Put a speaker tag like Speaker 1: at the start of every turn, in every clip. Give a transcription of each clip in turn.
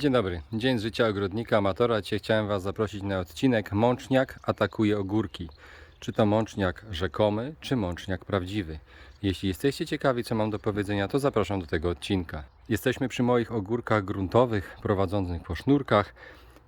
Speaker 1: Dzień dobry, dzień z życia ogrodnika amatora. Dzisiaj chciałem Was zaprosić na odcinek Mączniak atakuje ogórki. Czy to mączniak rzekomy, czy mączniak prawdziwy? Jeśli jesteście ciekawi, co mam do powiedzenia, to zapraszam do tego odcinka. Jesteśmy przy moich ogórkach gruntowych, prowadzących po sznurkach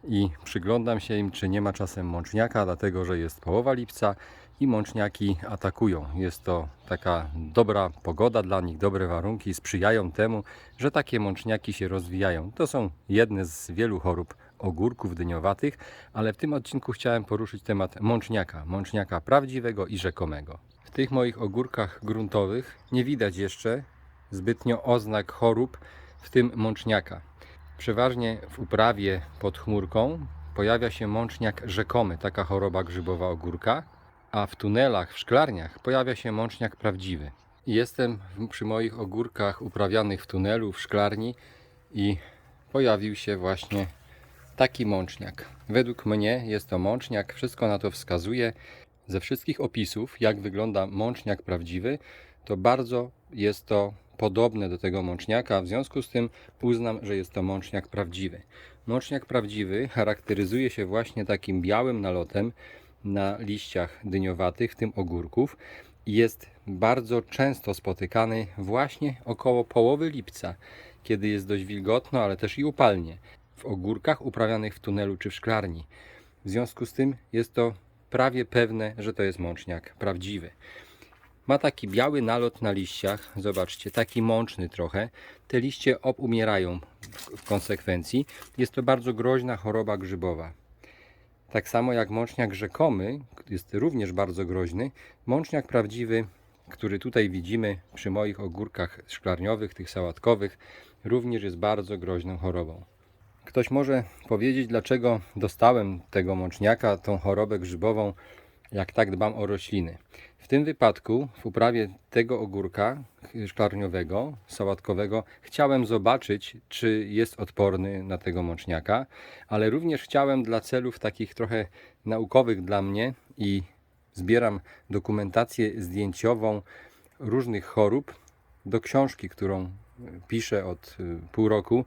Speaker 1: i przyglądam się im, czy nie ma czasem mączniaka, dlatego że jest połowa lipca i mączniaki atakują. Jest to taka dobra pogoda dla nich, dobre warunki sprzyjają temu, że takie mączniaki się rozwijają. To są jedne z wielu chorób ogórków dyniowatych, ale w tym odcinku chciałem poruszyć temat mączniaka, mączniaka prawdziwego i rzekomego. W tych moich ogórkach gruntowych nie widać jeszcze zbytnio oznak chorób, w tym mączniaka. Przeważnie w uprawie pod chmurką pojawia się mączniak rzekomy, taka choroba grzybowa ogórka, a w tunelach, w szklarniach pojawia się mączniak prawdziwy. Jestem przy moich ogórkach uprawianych w tunelu, w szklarni i pojawił się właśnie taki mączniak. Według mnie jest to mączniak, wszystko na to wskazuje. Ze wszystkich opisów, jak wygląda mączniak prawdziwy, to bardzo jest to podobne do tego mączniaka, w związku z tym uznam, że jest to mączniak prawdziwy. Mączniak prawdziwy charakteryzuje się właśnie takim białym nalotem na liściach dyniowatych, w tym ogórków. Jest bardzo często spotykany właśnie około połowy lipca, kiedy jest dość wilgotno, ale też i upalnie w ogórkach uprawianych w tunelu czy w szklarni. W związku z tym jest to prawie pewne, że to jest mączniak prawdziwy. Ma taki biały nalot na liściach, zobaczcie, taki mączny trochę. Te liście obumierają w konsekwencji. Jest to bardzo groźna choroba grzybowa. Tak samo jak mączniak rzekomy, jest również bardzo groźny, mączniak prawdziwy, który tutaj widzimy przy moich ogórkach szklarniowych, tych sałatkowych, również jest bardzo groźną chorobą. Ktoś może powiedzieć, dlaczego dostałem tego mączniaka, tą chorobę grzybową, jak tak dbam o rośliny. W tym wypadku, w uprawie tego ogórka szklarniowego, sałatkowego, chciałem zobaczyć, czy jest odporny na tego mączniaka, ale również chciałem dla celów takich trochę naukowych dla mnie i zbieram dokumentację zdjęciową różnych chorób do książki, którą piszę od y, pół roku,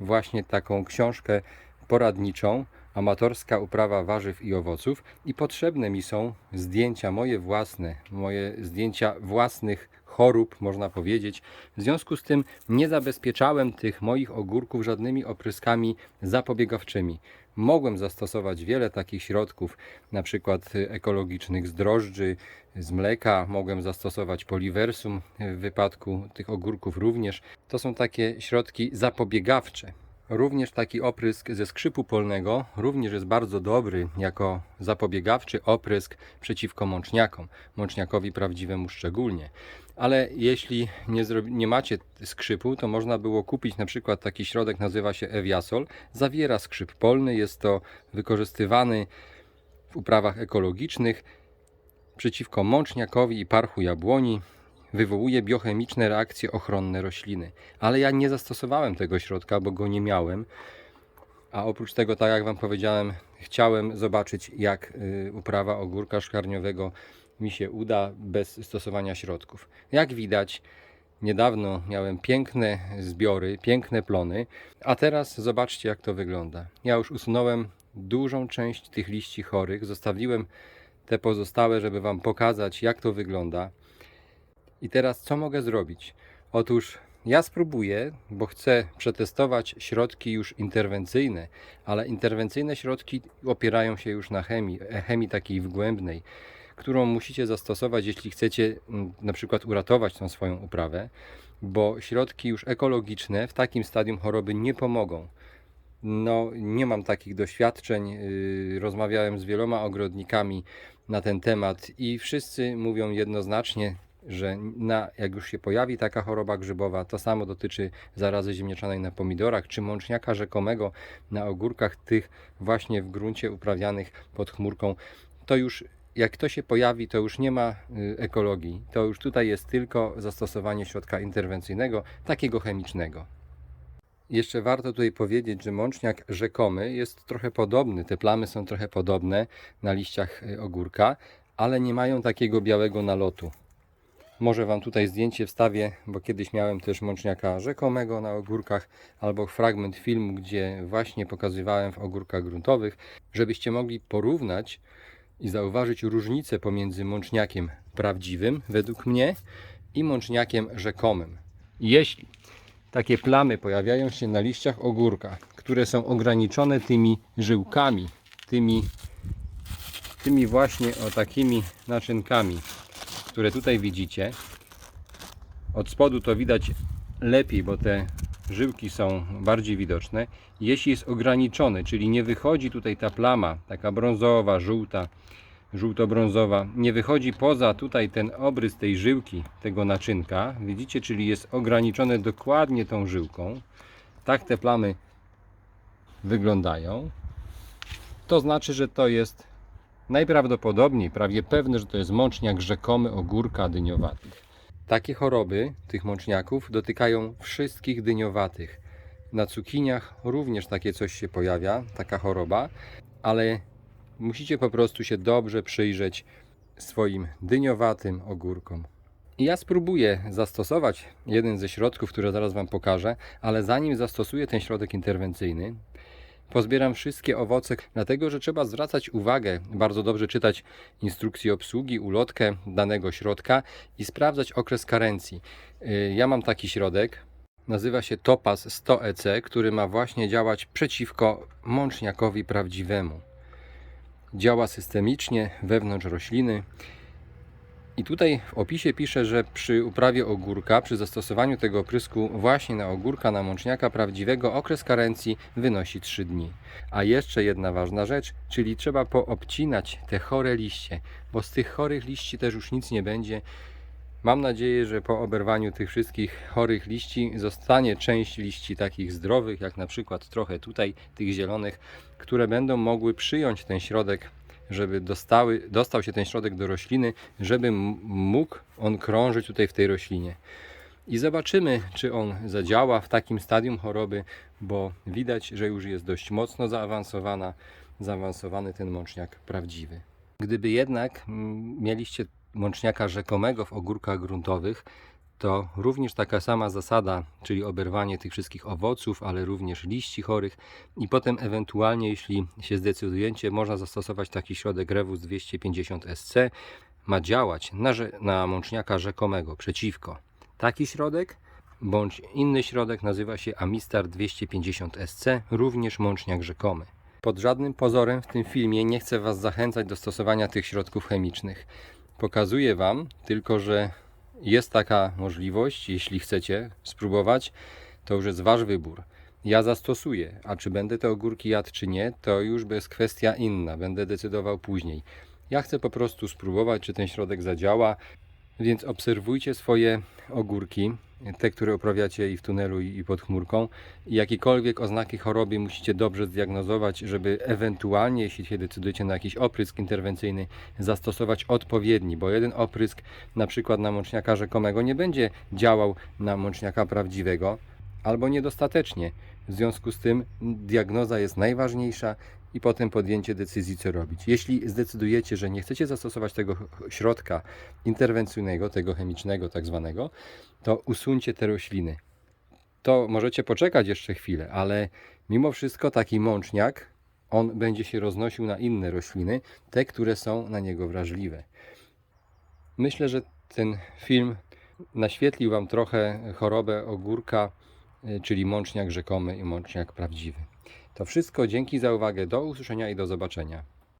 Speaker 1: właśnie taką książkę poradniczą Amatorska uprawa warzyw i owoców i potrzebne mi są zdjęcia moje własne, moje zdjęcia własnych chorób, można powiedzieć. W związku z tym nie zabezpieczałem tych moich ogórków żadnymi opryskami zapobiegawczymi. Mogłem zastosować wiele takich środków, na przykład ekologicznych z drożdży, z mleka, mogłem zastosować poliversum w wypadku tych ogórków również. To są takie środki zapobiegawcze. Również taki oprysk ze skrzypu polnego również jest bardzo dobry jako zapobiegawczy oprysk przeciwko mączniakom, mączniakowi prawdziwemu szczególnie. Ale jeśli nie, nie macie skrzypu, to można było kupić na przykład taki środek, nazywa się Eviasol. Zawiera skrzyp polny, jest to wykorzystywany w uprawach ekologicznych przeciwko mączniakowi i parchu jabłoni wywołuje biochemiczne reakcje ochronne rośliny. Ale ja nie zastosowałem tego środka, bo go nie miałem. A oprócz tego, tak jak Wam powiedziałem, chciałem zobaczyć, jak y, uprawa ogórka szkarniowego mi się uda bez stosowania środków. Jak widać, niedawno miałem piękne zbiory, piękne plony, a teraz zobaczcie, jak to wygląda. Ja już usunąłem dużą część tych liści chorych, zostawiłem te pozostałe, żeby Wam pokazać, jak to wygląda. I teraz co mogę zrobić? Otóż ja spróbuję, bo chcę przetestować środki już interwencyjne, ale interwencyjne środki opierają się już na chemii, e, chemii takiej wgłębnej, którą musicie zastosować, jeśli chcecie mm, na przykład uratować tą swoją uprawę, bo środki już ekologiczne w takim stadium choroby nie pomogą. No, nie mam takich doświadczeń. Yy, Rozmawiałem z wieloma ogrodnikami na ten temat i wszyscy mówią jednoznacznie, że na, jak już się pojawi taka choroba grzybowa, to samo dotyczy zarazy ziemniaczanej na pomidorach czy mączniaka rzekomego na ogórkach tych właśnie w gruncie uprawianych pod chmurką, to już jak to się pojawi, to już nie ma y, ekologii. To już tutaj jest tylko zastosowanie środka interwencyjnego, takiego chemicznego. Jeszcze warto tutaj powiedzieć, że mączniak rzekomy jest trochę podobny, te plamy są trochę podobne na liściach y, ogórka, ale nie mają takiego białego nalotu. Może Wam tutaj zdjęcie wstawię, bo kiedyś miałem też mączniaka rzekomego na ogórkach, albo fragment filmu, gdzie właśnie pokazywałem w ogórkach gruntowych, żebyście mogli porównać i zauważyć różnicę pomiędzy mączniakiem prawdziwym, według mnie, i mączniakiem rzekomym. Jeśli takie plamy pojawiają się na liściach ogórka, które są ograniczone tymi żyłkami, tymi, tymi właśnie o takimi naczynkami, które tutaj widzicie. Od spodu to widać lepiej, bo te żyłki są bardziej widoczne. Jeśli jest ograniczony, czyli nie wychodzi tutaj ta plama, taka brązowa, żółta, żółto-brązowa, nie wychodzi poza tutaj ten obrys tej żyłki, tego naczynka, widzicie, czyli jest ograniczone dokładnie tą żyłką. Tak te plamy wyglądają. To znaczy, że to jest najprawdopodobniej, prawie pewne, że to jest mączniak rzekomy ogórka dyniowatych. Takie choroby tych mączniaków dotykają wszystkich dyniowatych. Na cukiniach również takie coś się pojawia, taka choroba, ale musicie po prostu się dobrze przyjrzeć swoim dyniowatym ogórkom. Ja spróbuję zastosować jeden ze środków, które zaraz Wam pokażę, ale zanim zastosuję ten środek interwencyjny, pozbieram wszystkie owoce, dlatego że trzeba zwracać uwagę, bardzo dobrze czytać instrukcję obsługi, ulotkę danego środka i sprawdzać okres karencji. Yy, Ja mam taki środek, nazywa się Topaz 100EC, który ma właśnie działać przeciwko mączniakowi prawdziwemu. Działa systemicznie wewnątrz rośliny. I tutaj w opisie pisze, że przy uprawie ogórka, przy zastosowaniu tego prysku właśnie na ogórka, na mączniaka prawdziwego, okres karencji wynosi 3 dni. A jeszcze jedna ważna rzecz, czyli trzeba poobcinać te chore liście, bo z tych chorych liści też już nic nie będzie. Mam nadzieję, że po oberwaniu tych wszystkich chorych liści zostanie część liści takich zdrowych, jak na przykład trochę tutaj tych zielonych, które będą mogły przyjąć ten środek żeby dostały, dostał się ten środek do rośliny, żeby mógł on krążyć tutaj w tej roślinie. I zobaczymy, czy on zadziała w takim stadium choroby, bo widać, że już jest dość mocno zaawansowana, zaawansowany ten mączniak prawdziwy. Gdyby jednak mm, mieliście mączniaka rzekomego w ogórkach gruntowych, to również taka sama zasada, czyli oberwanie tych wszystkich owoców, ale również liści chorych i potem ewentualnie, jeśli się zdecydujecie, można zastosować taki środek Rewus 250 SC. Ma działać na, na mączniaka rzekomego przeciwko. Taki środek bądź inny środek nazywa się Amistar 250 SC, również mączniak rzekomy. Pod żadnym pozorem w tym filmie nie chcę Was zachęcać do stosowania tych środków chemicznych. Pokazuję Wam tylko, że jest taka możliwość, jeśli chcecie spróbować, to już jest Wasz wybór. Ja zastosuję, a czy będę te ogórki jadł, czy nie, to już jest kwestia inna, będę decydował później. Ja chcę po prostu spróbować, czy ten środek zadziała, więc obserwujcie swoje ogórki, te, które uprawiacie i w tunelu, i pod chmurką. Jakiekolwiek oznaki choroby musicie dobrze zdiagnozować, żeby ewentualnie, jeśli się decydujecie na jakiś oprysk interwencyjny, zastosować odpowiedni, bo jeden oprysk na przykład na mączniaka rzekomego nie będzie działał na mączniaka prawdziwego, albo niedostatecznie. W związku z tym diagnoza jest najważniejsza i potem podjęcie decyzji, co robić. Jeśli zdecydujecie, że nie chcecie zastosować tego środka interwencyjnego, tego chemicznego tak zwanego, to usuńcie te rośliny. To możecie poczekać jeszcze chwilę, ale mimo wszystko taki mączniak, on będzie się roznosił na inne rośliny, te, które są na niego wrażliwe. Myślę, że ten film naświetlił Wam trochę chorobę ogórka, czyli mączniak rzekomy i mączniak prawdziwy. To wszystko, dzięki za uwagę, do usłyszenia i do zobaczenia.